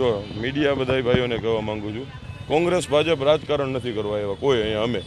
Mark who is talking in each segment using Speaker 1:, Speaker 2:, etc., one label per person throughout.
Speaker 1: જો મીડિયા બધા ભાઈઓને કહેવા માંગુ છું, કોંગ્રેસ, ભાજપ રાજકારણ નથી કરવા એવા કોઈ અહીંયા અમે.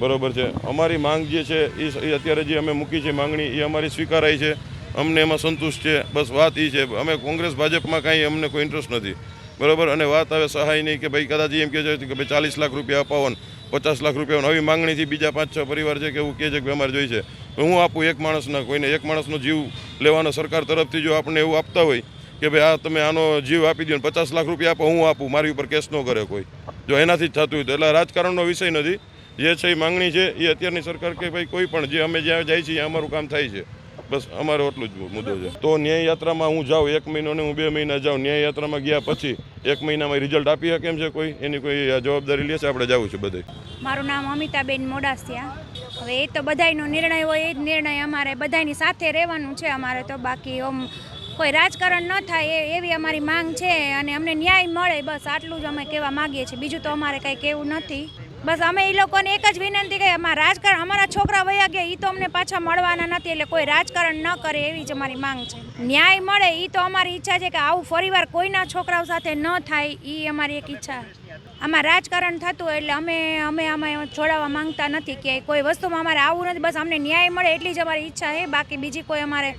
Speaker 1: બરોબર છે? અમારી માંગ જે છે, એ અત્યારે જે અમે મૂકી છે માંગણી, એ અમારી સ્વીકારાઈ છે. અમને એમાં સંતુષ્ટ છે. બસ વાત એ છે. અમે કોંગ્રેસ, ભાજપમાં કાંઈ અમને કોઈ ઇન્ટરેસ્ટ નથી. બરોબર? અને વાત આવે સહાયની કે ભાઈ કદાચ એમ કહે છે કે ભાઈ ચાલીસ લાખ રૂપિયા અપાવો પચાસ લાખ રૂપિયા આવી માંગણીથી બીજા પાંચ છ પરિવાર છે કે એવું કહે છે કે અમારે જોઈ છે. તો હું આપું એક માણસના કોઈને, એક માણસનો જીવ લેવાનો સરકાર તરફથી જો આપણને એવું આપતા હોય કે ભાઈ આ તમે આનો જીવ આપી દો પચાસ લાખ રૂપિયા આપો, હું આપું, મારી ઉપર કેસ ન કરે કોઈ. જો એનાથી જ થતું હોય તો. એટલે રાજકારણનો વિષય નથી. જે છે એ માંગણી છે, એ અત્યારની સરકાર કે ભાઈ કોઈ પણ, જે અમે જ્યાં જાય છીએ, અમારું કામ થાય છે. બસ અમારો એટલું જ મુદ્દો છે. તો ન્યાય યાત્રામાં હું જાઉં એક મહિનો ને હું બે મહિના જાઉં. ન્યાય યાત્રામાં ગયા પછી એક મહિનામાં રિઝલ્ટ આપી શકે એમ છે કોઈ? એની કોઈ જવાબદારી લેશે આપણે જવું છે બધે.
Speaker 2: મારું નામ અમિતાબેન મોડાસિયા. હવે એ તો બધાયનો નિર્ણય હોય, એ જ નિર્ણય અમારે બધાની સાથે રહેવાનું છે. અમારે તો બાકી કોઈ રાજકારણ ન થાય એવી અમારી માંગ છે અને અમને ન્યાય મળે બસ આટલું જ અમે કહેવા માગીએ છીએ. બીજું તો અમારે કંઈ કહેવું નથી. બસ અમે એ લોકોને એક જ વિનંતી કરી અમારા રાજકારણ અમારા છોકરા વયા ગયા એ તો અમને પાછા મળવાના નથી એટલે કોઈ રાજકારણ ન કરે એવી જ અમારી માંગ છે. ન્યાય મળે એ તો અમારી ઈચ્છા છે કે આવું ફરીવાર કોઈના છોકરાઓ સાથે ન થાય એ અમારી એક ઈચ્છા. આમાં રાજકારણ થતું એટલે અમે અમે આમાં જોડાવા માંગતા નથી કે કોઈ વસ્તુમાં અમારે આવું નથી બસ અમને ન્યાય મળે એટલી જ અમારી ઈચ્છા છે. બાકી બીજી કોઈ અમારે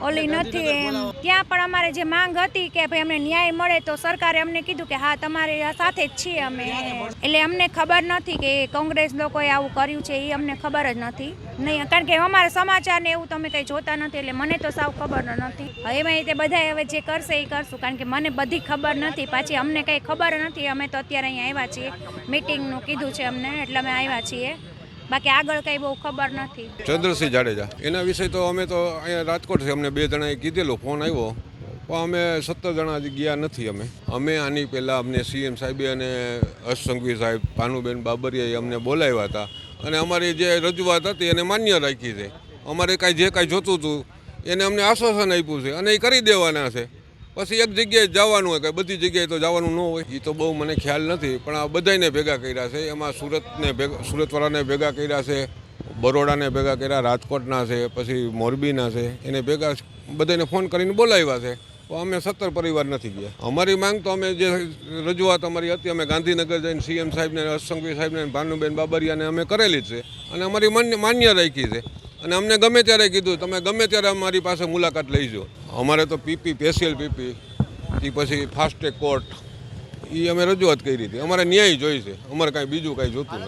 Speaker 2: ઓલી નથી એમ. ત્યાં પણ અમારે જે માંગ હતી કે ભાઈ અમને ન્યાય મળે તો સરકારે અમને કીધું કે હા તમારી સાથે જ છીએ અમે. એટલે અમને ખબર નથી કે કોંગ્રેસ લોકોએ આવું કર્યું છે એ અમને ખબર જ નથી. નહીં, કારણ કે અમારા સમાચાર ને એવું તમે કંઈ જોતા નથી, એટલે મને તો સાવ ખબર નથી. એમાં તે બધા હવે જે કરશે એ કરશું, કારણ કે મને બધી ખબર નથી. પાછી અમને કંઈ ખબર નથી, અમે તો અત્યારે અહીંયા આવ્યા છીએ. મિટિંગનું કીધું છે અમને, એટલે અમે આવ્યા છીએ. બાકી આગળ કંઈ બહુ ખબર નથી.
Speaker 3: ચંદ્રસિંહ જાડેજા, એના વિશે તો અમે તો અહીંયા રાજકોટ છે અમને બે જણાએ કીધેલું, ફોન આવ્યો. પણ અમે સત્તર જણા ગયા નથી અમે. અમે આની પહેલાં અમને સીએમ સાહેબે અને હર્ષ સંઘવી સાહેબ, ભાનુબેન બાબરીયાએ અમને બોલાવ્યા હતા. અને અમારી જે રજૂઆત હતી એને માન્ય રાખી છે. અમારે કાંઈ જે કાંઈ જોતું હતું, એને અમને આશ્વાસન આપ્યું છે. અને એ કરી દેવાના છે. પછી એક જગ્યાએ જવાનું હોય કે બધી જગ્યાએ તો જવાનું ન હોય. એ તો બહુ મને ખ્યાલ નથી, પણ આ બધાને ભેગા કર્યા છે. એમાં સુરતને ભેગા, સુરતવાળાને ભેગા કર્યા છે, બરોડાને ભેગા કર્યા, રાજકોટના છે, પછી મોરબીના છે. એને ભેગા બધાને ફોન કરીને બોલાવ્યા છે. અમે સત્તર પરિવાર નથી ગયા. અમારી માંગ તો અમે જે રજૂઆત અમારી હતી, અમે ગાંધીનગર જઈને સીએમ સાહેબને હર્ષસંઘવી સાહેબને ભાનુબેન બાબરિયાને અમે કરેલી છે અને અમારી માન્ય માન્ય રાખી છે. અને અમને ગમે ત્યારે કીધું, તમે ગમે ત્યારે અમારી પાસે મુલાકાત લઈજો. અમારે તો પીપી સ્પેશિયલ પીપી એ પછી ફાસ્ટ કોર્ટ એ અમે રજૂઆત કરી હતી. અમારે ન્યાય જોઈ છે. અમારે કાંઈ બીજું કાંઈ જોતું